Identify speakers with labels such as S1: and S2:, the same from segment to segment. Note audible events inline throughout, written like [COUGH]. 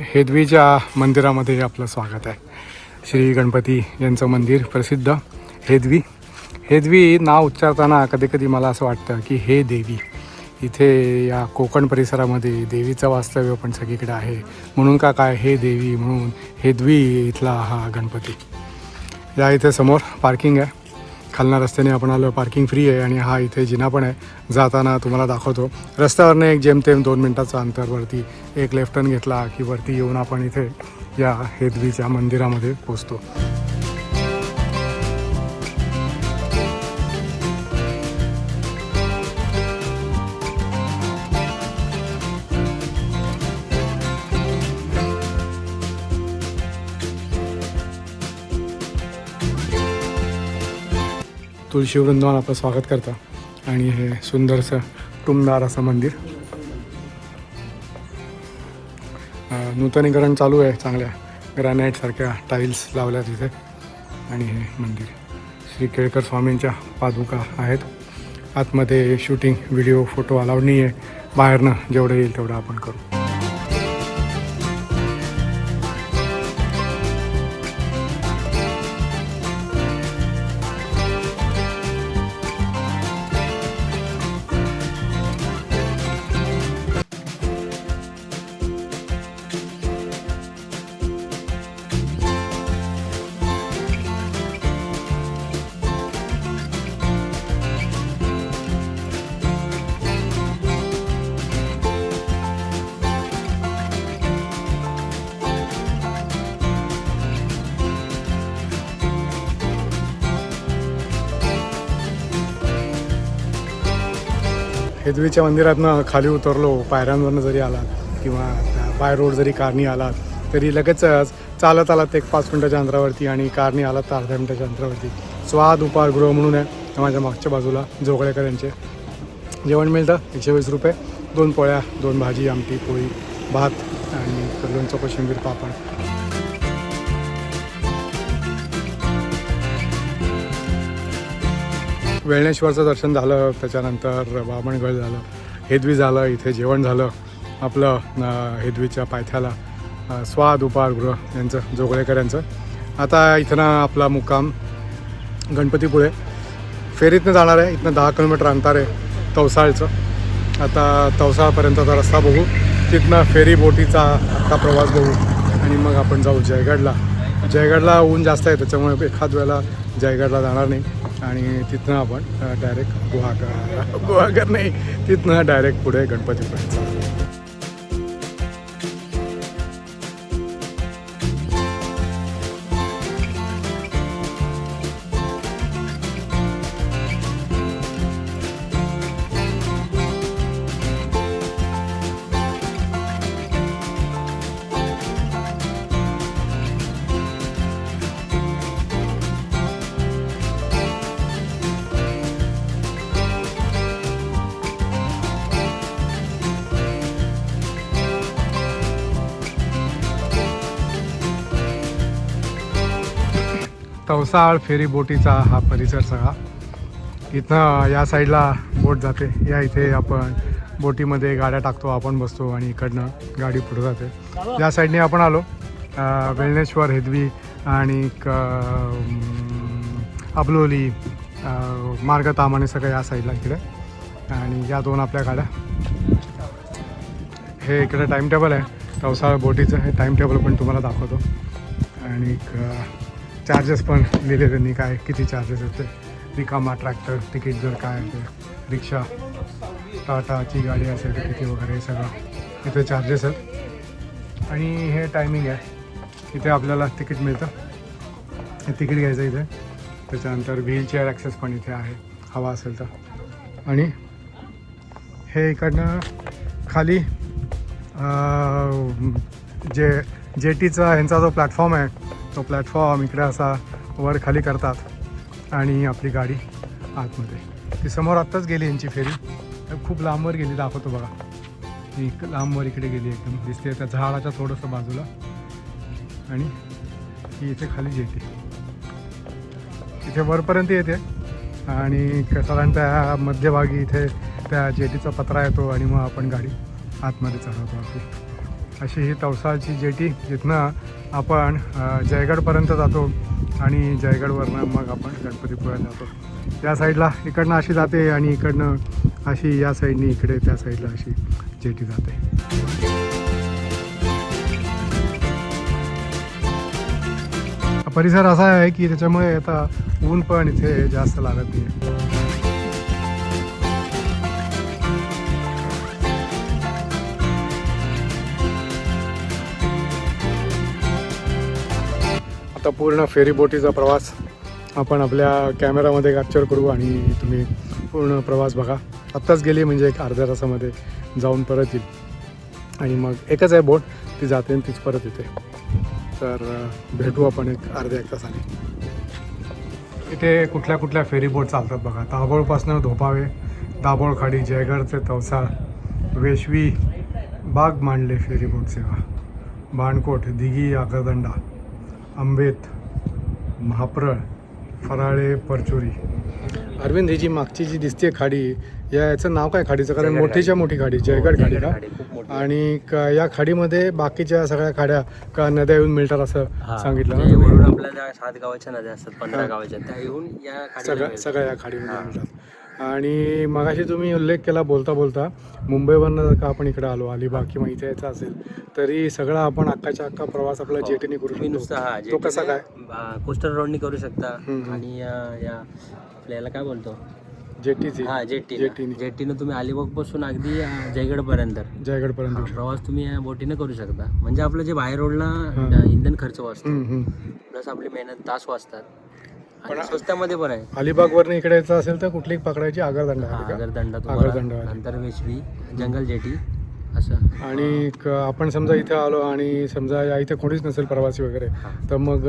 S1: हेदवीच्या मंदिरामध्ये आपलं स्वागत आहे. श्री गणपती यांचं मंदिर प्रसिद्ध हेदवी. हेदवी नाव उच्चारताना कधी कधी मला असं वाटतं की हे देवी. इथे या कोकण परिसरामध्ये देवीचं वास्तव्य पण सगळीकडे आहे. म्हणून का काय हे देवी म्हणून हेदवी इथला हा गणपती. या इथे समोर पार्किंग आहे. खालना रस्त्याने आपण आलो पार्किंग फ्री आहे आणि हा इथे जिना पण आहे. जाताना तुम्हाला दाखवतो. रस्त्यावरनं एक जेमतेम दोन मिनटाचं अंतर वरती एक लेफ्ट टर्न घेतला की वरती येऊन आपण इथे या हेदवीच्या मंदिरामध्ये पोचतो. तुळशी वृंदावन आपलं स्वागत करतं. आणि हे सुंदरसं टुमदार असं मंदिर. नूतनीकरण चालू आहे चांगल्या ग्रॅनाईटसारख्या टाईल्स लावल्या तिथे. आणि हे मंदिर. श्री केळकर स्वामींच्या पादुका आहेत. आतमध्ये शूटिंग व्हिडिओ फोटो अलाउड नाही आहे बाहेरनं जेवढं येईल तेवढं आपण करू. हेदवीच्या मंदिरातनं खाली उतरलो पायऱ्यांवरनं जरी आलात किंवा बाय रोड जरी कारनी आलात तरी लगेचच चालत आलात एक पाच मिनटाच्या अंतरावरती आणि कारनी आलात तर अर्ध्या मिनटाच्या अंतरावरती. स्वाद उपाहारगृह म्हणून आहे माझ्या मागच्या बाजूला जोगळेकर यांचे जेवण मिळतं एकशे वीस रुपये दोन पोळ्या दोन भाजी आमटी पोळी भात आणि लोणचं कोशिंबीर पापड. वेळणेश्वरचं दर्शन झालं त्याच्यानंतर बामणगड झालं हेदवी झालं इथे जेवण झालं आपलं हेदवीच्या पायथ्याला स्वाद उपाहारगृह यांचं जोगळेकर यांचं आता इथनं आपला मुक्काम गणपतीपुळे. फेरीतनं जाणार आहे इथनं दहा किलोमीटर अंतर आहे तवसाळचं. आता तवसाळपर्यंतचा रस्ता बघू तिथनं फेरी बोटीचा अख्खा प्रवास बघू आणि मग आपण जाऊ जयगडला. जयगडला ऊन जास्त आहे त्याच्यामुळे एखाद वेळेला जयगडला जाणार नाही. आणि तिथनं आपण डायरेक्ट गुहागर गुहागर नाही तिथनं डायरेक्ट पुढे गणपतीपर्यंत. जाऊ फेरीबोटीचा फेरी बोटीचा हा परिसर सगळा. इथनं या साईडला बोट जाते. या इथे आपण बोटीमध्ये गाड्या टाकतो आपण बसतो आणि इकडनं गाडी पुढे जाते. या साईडने आपण आलो. अं, हेदवी आणि क- अबलोली मार्ग तामाने सगळं या साईडला इकडे. आणि या दोन आपल्या गाड्या. हे इकडे टाईम टेबल आहे. तवसाळ बोटीचं हे टाईम टेबल पण तुम्हाला दाखवतो. आणि चार्जेस पण लिहिले त्यांनी. काय किती चार्जेस होते रिकामा ट्रॅक्टर तिकीट जर काय ते रिक्षा टाटाची गाडी असेल तर किती वगैरे हे सगळं. इथे चार्जेस आहेत. आणि हे टायमिंग आहे. इथे आपल्याला तिकीट मिळतं. हे तिकीट घ्यायचं इथे. त्याच्यानंतर व्हीलचेअर ॲक्सेस पण इथे आहे. हवा असेल तर. आणि हे इकडनं खाली अं, जे जेटीचा ह्यांचा जो प्लॅटफॉर्म आहे तो प्लॅटफॉर्म इकडे असा वर खाली करतात आणि आपली गाडी आतमध्ये. ती समोर आत्ताच गेली यांची फेरी. खूप लांबवर गेली दाखवतो बघा. ती लांबवर इकडे गेली एकदम. दिसते त्या झाडाच्या थोडंसं बाजूला. आणि ही इथे खाली येते. इथे वरपर्यंत येते. आणि क- साधारणतः मध्यभागी इथे त्या जेटीचा पत्रा येतो आणि मग आपण गाडी आतमध्ये चढवतो आपली अशी ही तवसाची जेटी जिथनं आपण जयगडपर्यंत जातो आणि जयगडवरनं मग आपण गणपतीपुळ्याला जातो. या साईडला इकडनं अशी जाते आणि इकडनं अशी या साईडनी इकडे त्या साईडला अशी जेटी जाते. परिसर असा आहे की त्याच्यामुळे आता ऊन पण इथे जास्त लागत नाही. आता पूर्ण फेरीबोटीचा प्रवास आपण आपल्या कॅमेरामध्ये कॅप्चर करू आणि तुम्ही पूर्ण प्रवास बघा. आत्ताच गेली म्हणजे एक अर्ध्या तासामध्ये जाऊन परत येईल. आणि मग एकच आहे बोट ती जाते आणि तीच परत येते. तर भेटू आपण एक अर्ध्या एक तासाने. इथे कुठल्या कुठल्या फेरीबोट चालतात बघा. दाभोळपासनं धोपावे दाभोळखाडी जयगडचे तवसाळ तवसा वेशवी बाग मांडले फेरीबोट सेवा बाणकोट दिघी आगरदंडा. आंबेत महाप्रळ फराळे परचुरी अरविंद ही जी मागची जी दिसते खाडी या याचं नाव काय खाडीचं कारण मोठीच्या मोठी खाडी जयगड खाडी का. आणि क- या खाडीमध्ये बाकीच्या सगळ्या खाड्या का नद्या येऊन मिळतात असं सांगितलं ना तुम्ही?
S2: वरून आपल्या ज्या सात गावाच्या नद्या असतात पंधरा. गावाच्या त्या येऊन या खाडीला
S1: सगळ्या
S2: मिळतात.
S1: सगळ्या या खाडीमध्ये. मिळतात आणि मगाशी तुम्ही उल्लेख केला बोलता बोलता मुंबईवरनं जर का आपण इकडे आलो अलिबाग किंवा इथे यायचं असेल तरी सगळा आपण अख्खाच्या अख्खा प्रवास आपला
S2: हो.
S1: जेटीने करू
S2: तुम्ही नुसतं हा
S1: शकतो तो कसा काय?
S2: कोस्टर रोडनी करू शकता. आणि या आपल्याला काय बोलतो?
S1: जेटीची.
S2: हा जेटी
S1: जेटीने.
S2: जेटीनं तुम्ही अलिबागपासून अगदी जयगड पर्यंत
S1: जयगडपर्यंत. येऊ
S2: प्रवास तुम्ही या बोटीने करू शकता. म्हणजे आपलं जे बाहेर रोडला इंधन खर्च वाचतो. प्लस आपली मेहनत तास वाचतात.
S1: पण
S2: स्वस्तामध्ये पण आहे
S1: अलिबागवरनं इकडे यायचं असेल तर कुठली पकडायची आगरदंडा
S2: हा,
S1: आहे का?
S2: आगरदंडा
S1: आगरदंडा.
S2: नंतर वेशवी जंगल जेटी असं
S1: आणि क- आपण समजा इथे आलो आणि समजा या इथे कोणीच नसेल प्रवासी वगैरे. तर मग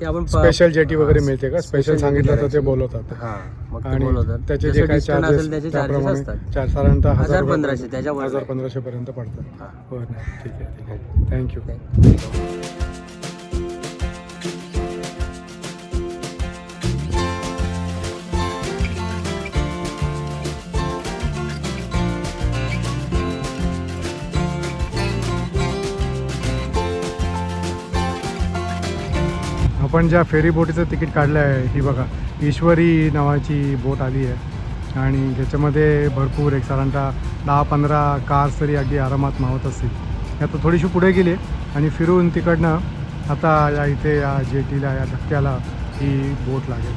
S2: ते आपण प-
S1: स्पेशल जेटी वगैरे
S2: हा,
S1: मिळते का स्पेशल
S2: special
S1: सांगितलं तर ते. बोलवतात
S2: हा मग ते
S1: आणि
S2: बोलवतात
S1: त्याचे
S2: जसं
S1: जे काही चार्जेस
S2: असेल त्याचे चार्जेस असतात
S1: चार साधारणतः
S2: हजार पंधराशे, त्याच्यावर
S1: हजार
S2: नाही.
S1: पंधराशे पर्यंत पडतात
S2: हा.
S1: बरं ठीक आहे ठीक आहे थँक्यू आपण ज्या फेरी बोटीचं तिकीट काढलं आहे ही बघा ईश्वरी नावाची बोट आली आहे. आणि ज्याच्यामध्ये भरपूर एक साधारणतः दहा पंधरा कार्स तरी अगदी आरामात मावत असतील. आता थोडीशी पुढे गेली आहे आणि फिरून तिकडनं आता या इथे या जेटीला या धक्क्याला ही बोट लागेल.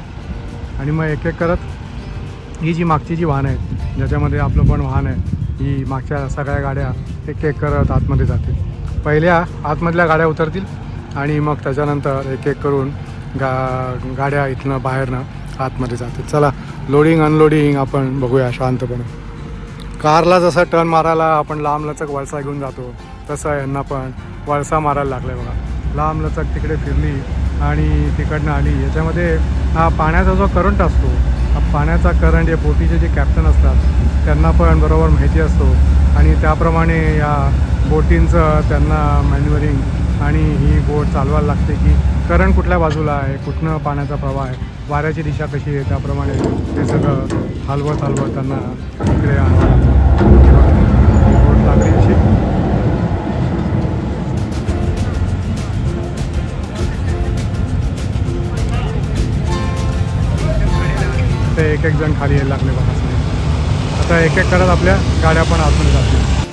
S1: आणि मग एक एक करत ही जी मागची जी वाहनं आहेत ज्याच्यामध्ये आपलं पण वाहन आहे ही मागच्या सगळ्या गाड्या एक एक करत आतमध्ये जातील. पहिल्या आतमधल्या गाड्या उतरतील आणि मग त्याच्यानंतर एक एक करून गा गाड्या इथनं बाहेरनं आतमध्ये जाते चला लोडिंग अनलोडिंग आपण बघूया शांतपणे. कारला जसा टर्न मारायला आपण लांब लचक वळसा घेऊन जातो तसं यांना पण वळसा मारायला लागला आहे बघा. लांब लचक तिकडे फिरली आणि तिकडनं आली. याच्यामध्ये हा पाण्याचा जो करंट असतो हा पाण्याचा करंट या बोटीचे जे कॅप्टन असतात त्यांना पण बरोबर माहिती असतो. आणि त्याप्रमाणे या बोटींचं त्यांना मॅन्युअरिंग आणि ही बोट चालवायला लागते की करंट कुठल्या बाजूला आहे कुठनं पाण्याचा प्रवाह आहे वाऱ्याची दिशा कशी आहे त्याप्रमाणे ते सगळं हलवत हलवत त्यांना इकडे आणावं बोट लागली अशी. ते एक एक जण खाली यायला लागले बघा. आता एक एक करत आपल्या गाड्या पण आतमध्ये जातील.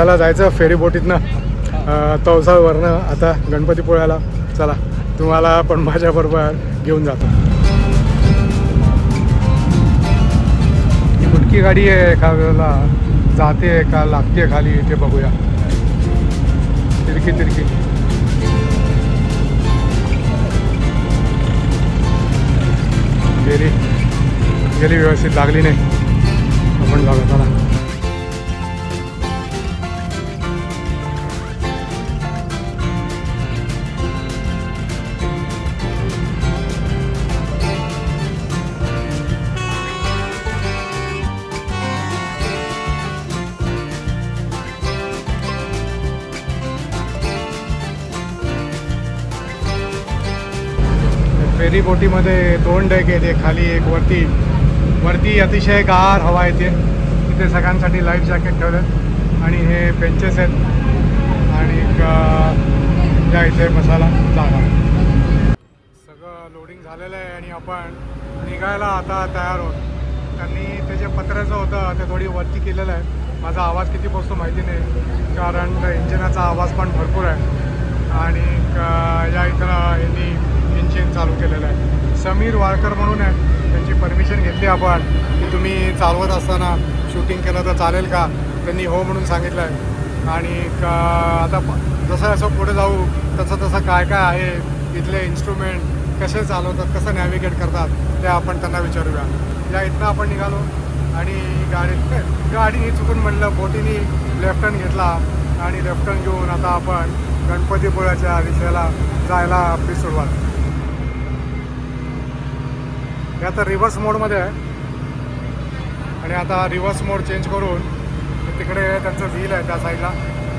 S1: चला जायचं? फेरी बोटीतनं. आता गणपतीपुळ्याला चला तुम्हाला पण माझ्याबरोबर घेऊन जातो. कुठकी गाडी आहे एका वेळेला. जाते का लागते खाली ते बघूया. तिरकी तिरकी. गेली. गेली व्यवस्थित लागली नाही. आपण बघा चला फेरी बोटीमध्ये दोन डेक येते एक खाली एक वरती वरती अतिशय गार हवा येते तिथे सगळ्यांसाठी लाईफ जॅकेट ठेवलं. आणि हे बेंचेस आहेत. आणि या इथे मसाला जागा. सगळं लोडिंग झालेलं आहे आणि आपण निघायला आता तयार आहोत. त्यांनी ते जे पत्र्याचं होतं ते थोडी वरती केलेलं आहे. माझा आवाज किती पोचतो माहिती नाही. कारण इंजिनाचा आवाज पण भरपूर आहे. आणि या इथं यांनी इंजिन चालू केलेलं आहे. समीर वाळकर म्हणून आहे. त्यांची परमिशन घेतली आपण. की तुम्ही चालवत असताना शूटिंग केलं तर चालेल का? त्यांनी हो म्हणून सांगितलं आहे. आणि आता जसं असं पुढे जाऊ तसं तसं काय काय आहे? इथले इन्स्ट्रुमेंट कसे चालवतात? कसं नॅव्हिगेट करतात? ते आपण त्यांना विचारूया. या इथनं आपण निघालो. आणि गाडी गाडीने चुकून म्हणलं बोटीने लेफ्ट टर्न घेतला. आणि लेफ्ट टर्न घेऊन आता आपण गणपतीपुळ्याच्या दिशेला जायला आपली सुरुवात. हे आता रिव्हर्स मोडमध्ये आहे. आणि आता रिव्हर्स मोड चेंज करून तिकडे त्यांचं व्हील आहे त्या साईडला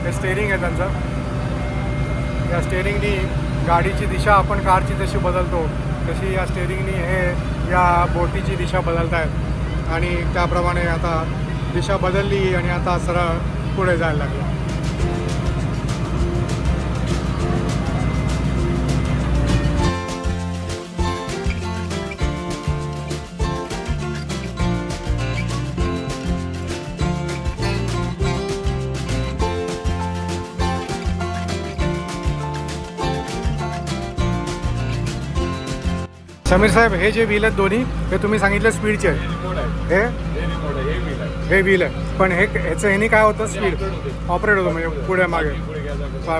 S1: हे स्टेअरिंग आहे त्यांचं. या स्टेअरिंगनी गाडीची दिशा आपण कारची जशी बदलतो. तशी या स्टेअरिंगनी हे या बोटीची दिशा बदलत आहेत आणि त्याप्रमाणे आता दिशा बदलली आणि आता सरळ पुढे जायला लागलं. समीर साहेब हे जे व्हील आहेत दोन्ही हे तुम्ही सांगितले स्पीडचे हे हे? व्हील आहे पण हे ह्याचं ह्यानी काय होतं? स्पीड ऑपरेट होतं. म्हणजे पुढे मागे.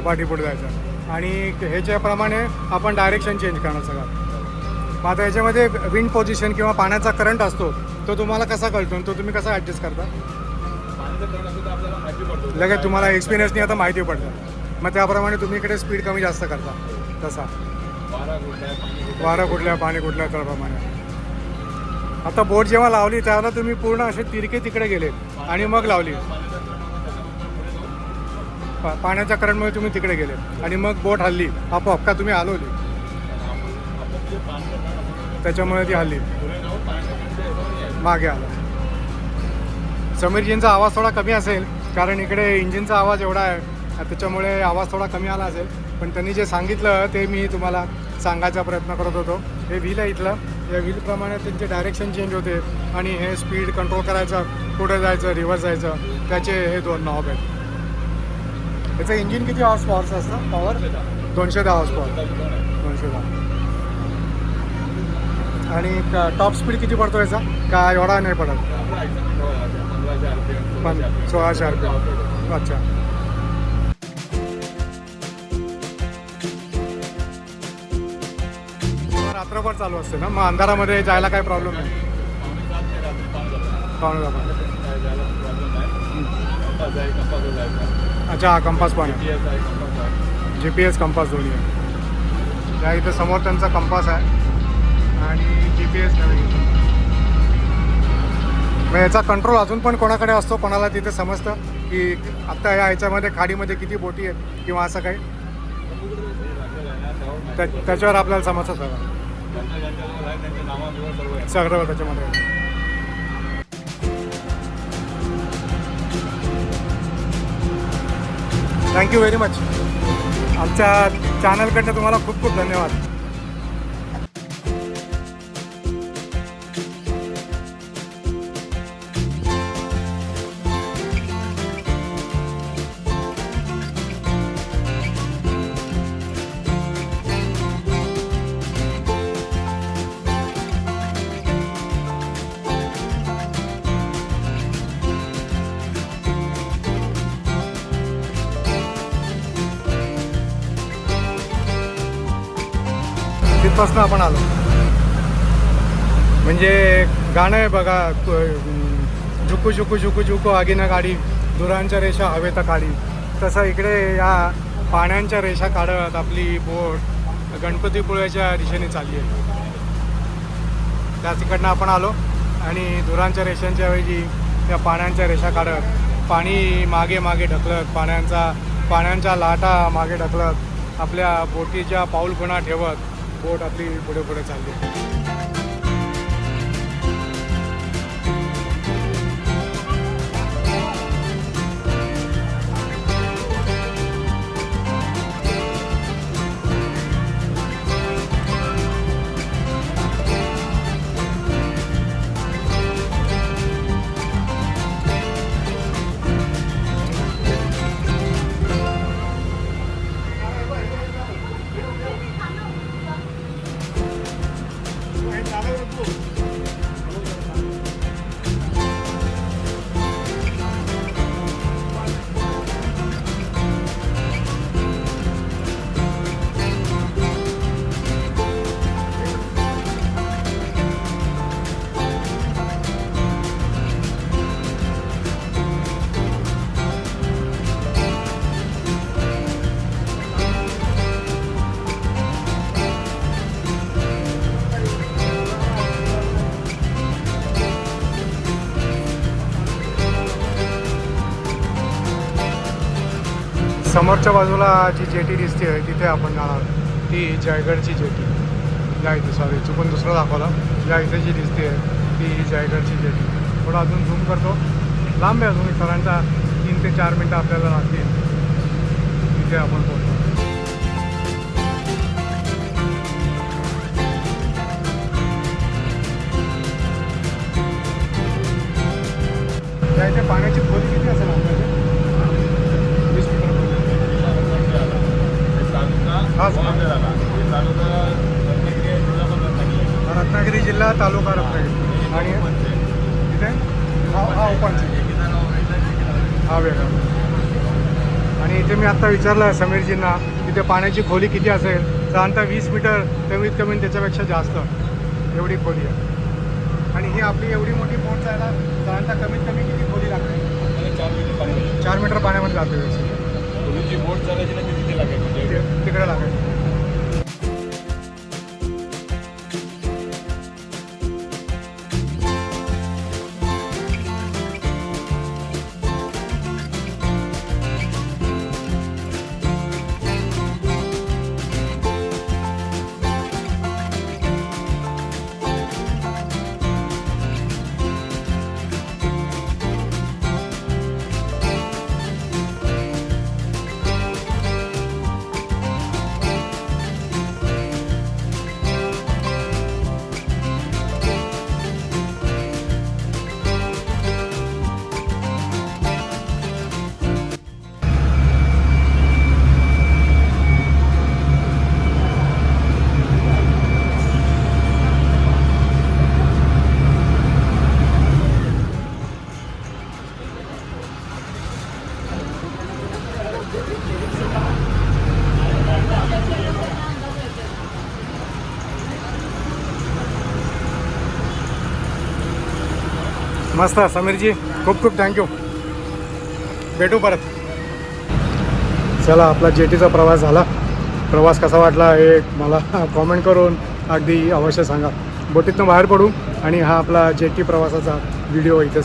S1: पाठी पुढे जायचं. आणि ह्याच्याप्रमाणे आपण डायरेक्शन चेंज करणार सगळं. मग आता याच्यामध्ये विंड पोझिशन किंवा पाण्याचा करंट असतो तो तुम्हाला कसा कळतो तो तुम्ही कसा ॲडजस्ट करता? लगेच तुम्हाला एक्सपिरियन्सनी आता माहिती पडतं. मग त्याप्रमाणे तुम्ही इकडे स्पीड कमी जास्त करता. तसा. वारं कुठल्या पाणी कुठल्या त्याप्रमाणे आता बोट जेव्हा लावली त्याला तुम्ही पूर्ण असे तिरके तिकडे गेले आणि मग लावली. पा- पाण्याच्या करंटमुळे तुम्ही तिकडे गेले आणि मग बोट हल्ली. आपोआप का तुम्ही हलवली त्याच्यामुळे ती हल्ली. मागे आला. समीरजींचा आवाज थोडा कमी असेल कारण इकडे इंजिनचा आवाज एवढा आहे. त्याच्यामुळे आवाज थोडा कमी आला असेल. पण त्यांनी जे सांगितलं ते मी तुम्हाला सांगायचा प्रयत्न करत होतो. हे व्हील आहे इथलं. या व्हीलप्रमाणे त्यांचे डायरेक्शन चेंज होते. आणि हे स्पीड कंट्रोल करायचं पुढे जायचं रिव्हर्स जायचं त्याचे हे दोन नॉब आहेत. त्याचं इंजिन किती हॉर्स पॉवरचं असतं? पॉवर दोनशे दहा हॉर्स पॉवर दोनशे दहा. आणि टॉप स्पीड किती पडतो याचा? का एवढा नाही पडत. पण सोळाशे आर पी एम अच्छा. रात्रभर चालू असते ना? मग अंधारामध्ये जायला काय प्रॉब्लेम नाही. पाहुणे अच्छा हा कंपास पण जी पी एस कंपास दोन्ही आहे. त्या इथं समोर त्यांचा कंपास आहे. आणि जी पी एस मग याचा कंट्रोल अजून पण कोणाकडे असतो कोणाला तिथे समजतं? की आत्ता या ह्याच्यामध्ये खाडीमध्ये किती बोटी आहेत किंवा असं काही? त्या- त्याच्यावर आपल्याला समजतं सगळं. सगळं त्याच्यामध्ये थँक्यू व्हेरी मच आमच्या चॅनलकडनं तुम्हाला खूप खूप धन्यवाद. आपण आलो. म्हणजे गाणं आहे बघा झुकू झुकू झुकू झुकू आगीनं गाडी धुरांच्या रेषा हवेत काढी. तसं इकडे या पाण्यांच्या रेषा काढत आपली बोट गणपतीपुळ्याच्या दिशेने चालली आहे. त्या तिकडनं आपण आलो आणि धुरांच्या रेषांच्या ऐवजी त्या पाण्याच्या रेषा काढत पाणी मागे मागे ढकलत पाण्यांचा पाण्याच्या लाटा मागे ढकलत आपल्या बोटीच्या पाऊलखुणा ठेवत बोट आपली पुढे पुढे चालली. समोरच्या बाजूला जी जेटी दिसते आहे तिथे आपण जाणार ती जयगडची जेटी. या इथे सॉरी चुकून दुसरं दाखवलं. या इथे जी दिसते आहे ती जयगडची जेटी. थोडं अजून झूम करतो. लांब आहे अजून साधारणतः तीन ते चार मिनटं आपल्याला लागतील. तिथे आपण पोहोचतो त्या इथे पाण्याची खोली किती असेल अंदाजे वीस मीटर खोली. हाच जिल्हा तालुका रत्नागिरी. आणि इथे? हा हा ओपनची हा वेगळा. आणि इथे मी आत्ता विचारलं समीरजींना तिथे पाण्याची खोली किती असेल? साधारणतः वीस मीटर कमीत कमी त्याच्यापेक्षा जास्त एवढी खोली आहे. आणि ही आपली एवढी मोठी बोट जायला साधारणतः कमीत कमी किती खोली लागते? चार मीटर पाण्यामध्ये जाते व्यवस्थित
S3: बोट चालायची ना ती तिथे लागायची
S1: तिकडे लागायचं मस्त समीरजी खूप खूप थँक्यू भेटू परत. चला आपला जेटीचा प्रवास झाला. प्रवास कसा वाटला हे मला [LAUGHS] कॉमेंट करून अगदी अवश्य सांगा. बोटीतनं बाहेर पडू आणि हा आपला जेटी प्रवासाचा व्हिडिओ इथे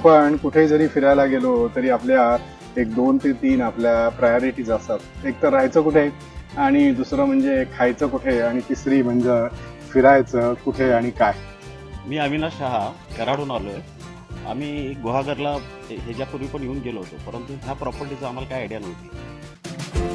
S1: आपण कुठेही जरी फिरायला गेलो तरी आपल्या एक दोन ते तीन आपल्या प्रायोरिटीज असतात. एक तर राहायचं कुठे आणि दुसरं म्हणजे खायचं कुठे आणि तिसरी म्हणजे फिरायचं कुठे आणि काय.
S3: मी अविनाश शहा कराडून आलो आहे आम्ही गुहागरला ह्याच्यापूर्वी पण येऊन गेलो होतो परंतु ह्या प्रॉपर्टीचं आम्हाला काय आयडिया नव्हती.